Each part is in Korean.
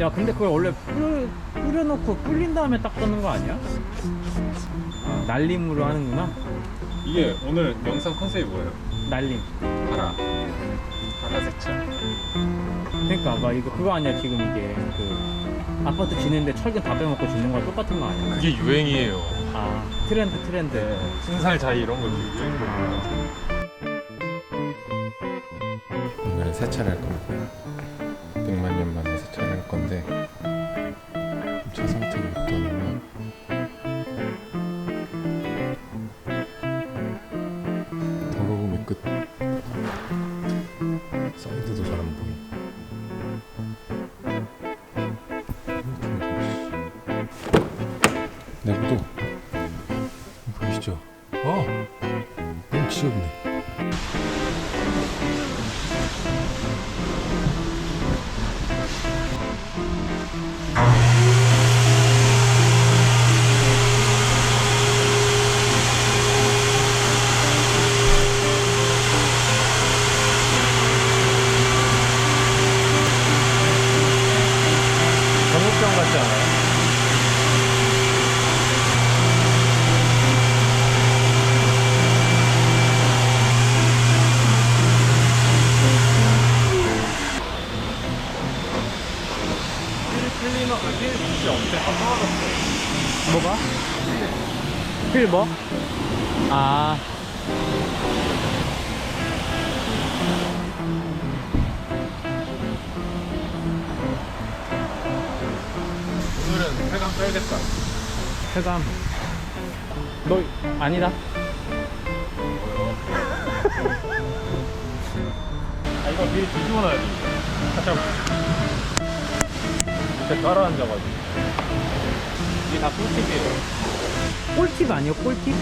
야 근데 그걸 원래 뿌려, 뿌려놓고 불린 다음에 딱 떠는 거 아니야? 아, 날림으로 하는구나? 이게 오늘 영상 컨셉이 뭐예요? 날림. 가라. 가라 세차. 그러니까 막 이거 그거 아니야 지금 이게. 그 아파트 지는데 철근 다 빼먹고 짓는 거랑 똑같은 거 아니야? 그게 유행이에요. 아 트렌드 트렌드. 네 신살 자이 이런 거 유행인 거구나 오늘은 세차를 할 겁니다 너 클리너 그게 진짜 엄청 깜깜하졌어 뭐가? 필 뭐? 아. 오늘은 회감 빼야겠다. 쾌감 너 아니다. 아 이거 미리 뒤집어 놔야 돼. 살짝 밑에 깔아앉아가지고. 이게 다 꿀팁이에요. 꿀팁 아니에요? 꿀팁?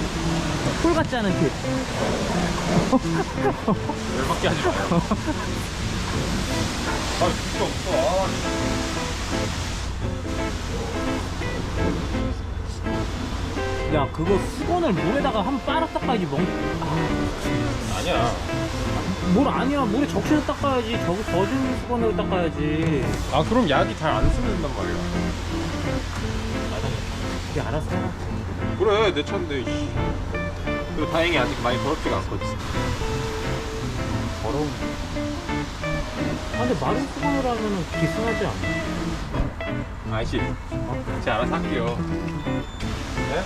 꿀 같지 않은 팁. 열받게 하지 마요. 아 진짜 없어. 아. 야 그거 수건을 물에다가 한 빨아 닦아야지 멍... 아니야. 뭘 아니야. 물에 적셔서 닦아야지. 저기 젖은 수건으로 닦아야지. 아 그럼 약이 잘안 스며든단 말이야. 이게 알았어. 그래 내 차인데 이씨. 그리고 다행히 아직 많이 더럽지가 않거든. 더러운 아 근데 마른 수건으로 하면은 기승하지 않나? 아이씨. 제가 알아서 할게요 네?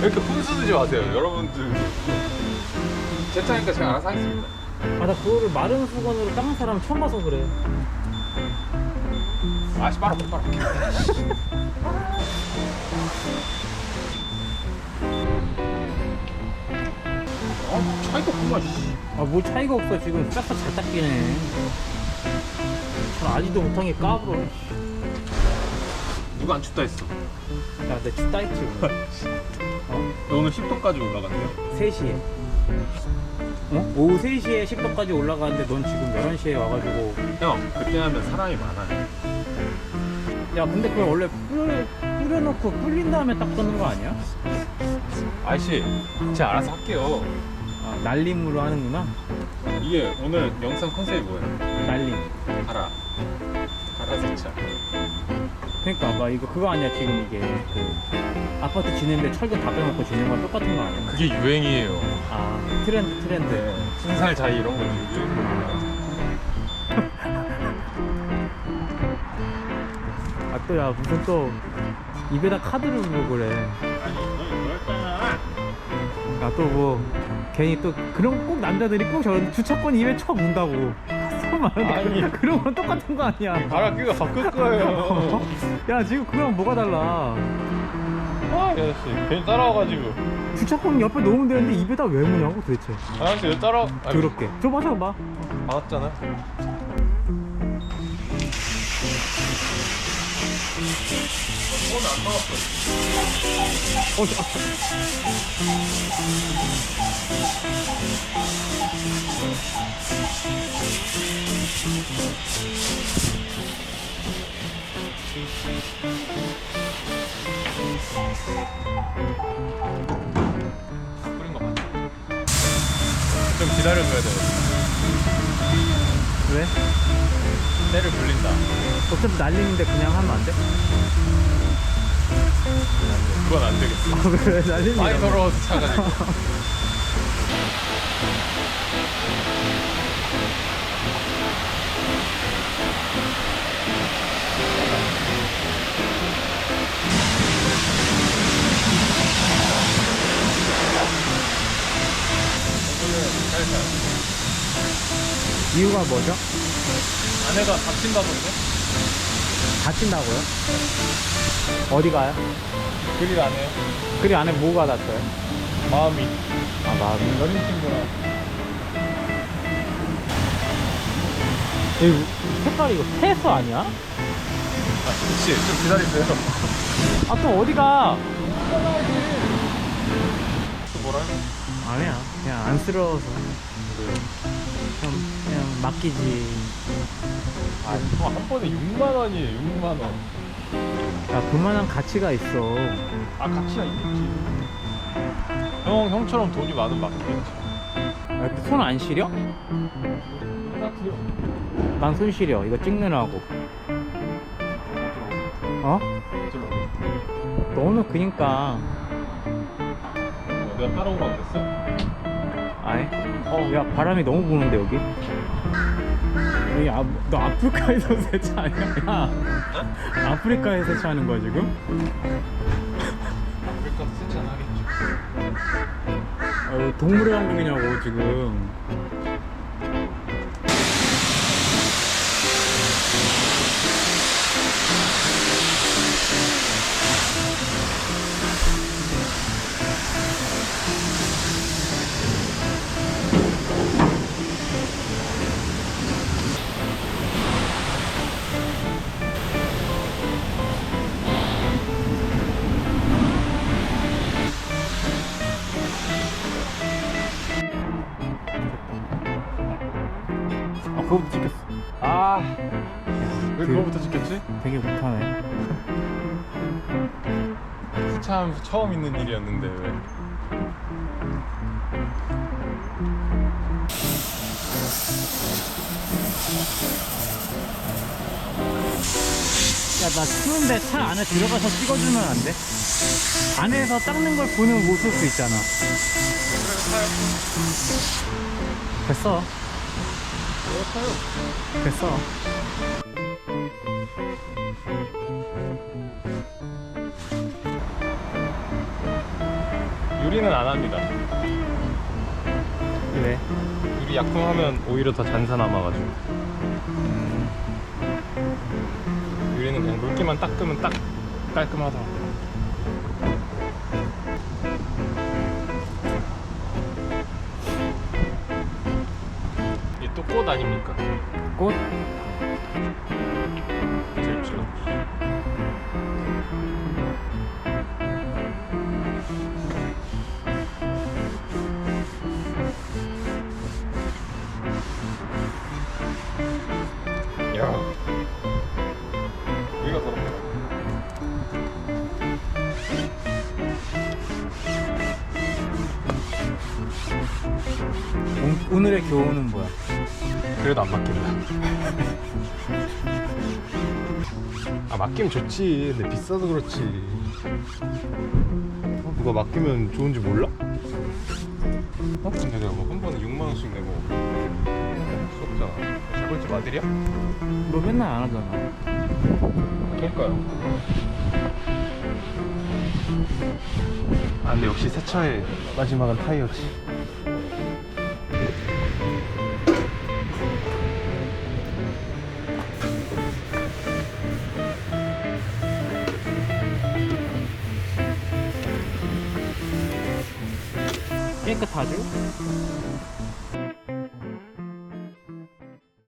왜 이렇게 훈수 두지 마세요 여러분들 제 차니까 제가 알아서 하겠습니다 아 나 그거를 마른 수건으로 닦는 사람 처음 봐서 그래 아씨 빨아 빨아 어? 차이가 없구만 씨. 아뭘 차이가 없어 지금 싹다잘 닦이네 전 아직도 못한 게 까불어 누가 안 춥다 했어? 야 내 춥다 했지 오늘 너 오늘 10도까지 올라갔네요 3시에. 어? 오후 3시에 10도까지 올라가는데 넌 지금 11시에 와가지고. 형 그때 하면 사람이 많아요 야 근데 그걸 원래 뿌려, 뿌려놓고 불린 다음에 딱 떠는 거 아니야? 아이씨 제가 알아서 할게요. 아 날림으로 하는구나? 이게 오늘 영상 컨셉이 뭐예요? 날림. 가라 가라 세차 그러니까 막 이거 그거 아니야 지금 이게. 그 아파트 지는데 철근 다 빼먹고 짓는 거랑 똑같은 거 아니야? 그게 유행이에요. 아 트렌드 트렌드. 네 신살 자이 이런 거 거구나 아또 야 무슨 또 입에다 카드를 물고 그래? 아 또 뭐 괜히 또 그런 꼭 남자들이 꼭 저런 주차권 입에 쳐 문다고 손 많은데 아니. 그런 건 똑같은 거 아니야? 가라 끼가 바꿀 거예요. 야 지금 그거랑 뭐가 달라? 아 아저씨 괜히 따라와가지고. 주차권 옆에 놓으면 되는데 입에다 왜 무냐고 도대체. 아저씨 왜 따라와 아니, 더럽게. 저 마셔봐. 막았잖아. 오늘 안 나왔어 어, 저- 뿌린 거 맞죠? 좀 기다려줘야 돼 왜? 때를 불린다. 어차피 날리는데 그냥 하면 안 돼? 그건 안 되겠어. 아, 그래, 날리는 많이 거. 더러워서 차가 지금. 이유가 뭐죠? 아내가 다친다던데? 다친다고요? 어디 가요? 그릴 안 해요? 그리 안에 뭐가 닿어요? 마음이. 아, 마음이. 여린 친구랑. 이 색깔이 이거 폐수 아니야? 아, 그치. 좀 기다리세요. 아, 또 어디가? 또 뭐라 해? 아니야. 그냥 안쓰러워서. 그냥, 그냥 맡기지. 아, 형, 한 번에 6만 원이에요, 6만 원. 야, 그만한 가치가 있어. 아, 가치가 있겠지. 형, 형처럼 돈이 많으면 맡기겠지. 아, 손안 시려? 따뜻해요. 난손 시려. 이거 찍느라고. 어? 너는 그니까. 어, 내가 따라오라고 그랬어? 아니. 어, 야, 바람이 너무 부는데, 여기? 여기 아, 너 아프리카에서 세차 아니야? 야. 아프리카에서 세차하는 거야, 지금? 아프리카 세차는 하겠지. 어, 동물의 왕국이냐고, 지금. 그거부터 찍혔어. 아, 왜 그- 그거부터 찍혔지? 되게 못하네. 참 처음 있는 일이었는데 왜? 야, 나 추운데 차 안에 들어가서 찍어주면 안 돼? 안에서 닦는 걸 보는 모습 수 있잖아. 됐어. 됐어. 유리는 안 합니다. 왜? 유리 약품하면 오히려 더 잔사 남아가지고. 유리는 그냥 물기만 닦으면 딱 깔끔하더라고. 꽃 아닙니까? 꽃? 제일 싫어. 야, 여기가 더럽다. 오, 오늘의 교훈은 뭐야? 그래도 안 맡긴다. 아 맡기면 좋지. 근데 비싸서 그렇지. 어, 누가 맡기면 좋은지 몰라? 어? 근데 내가 뭐 한 번에 6만 원씩 내고 수없잖아. 재벌집 아들이야? 너 맨날 안 하잖아. 그러니까요. 아 근데 역시 세차의 마지막은 타이어지. 깨끗하죠?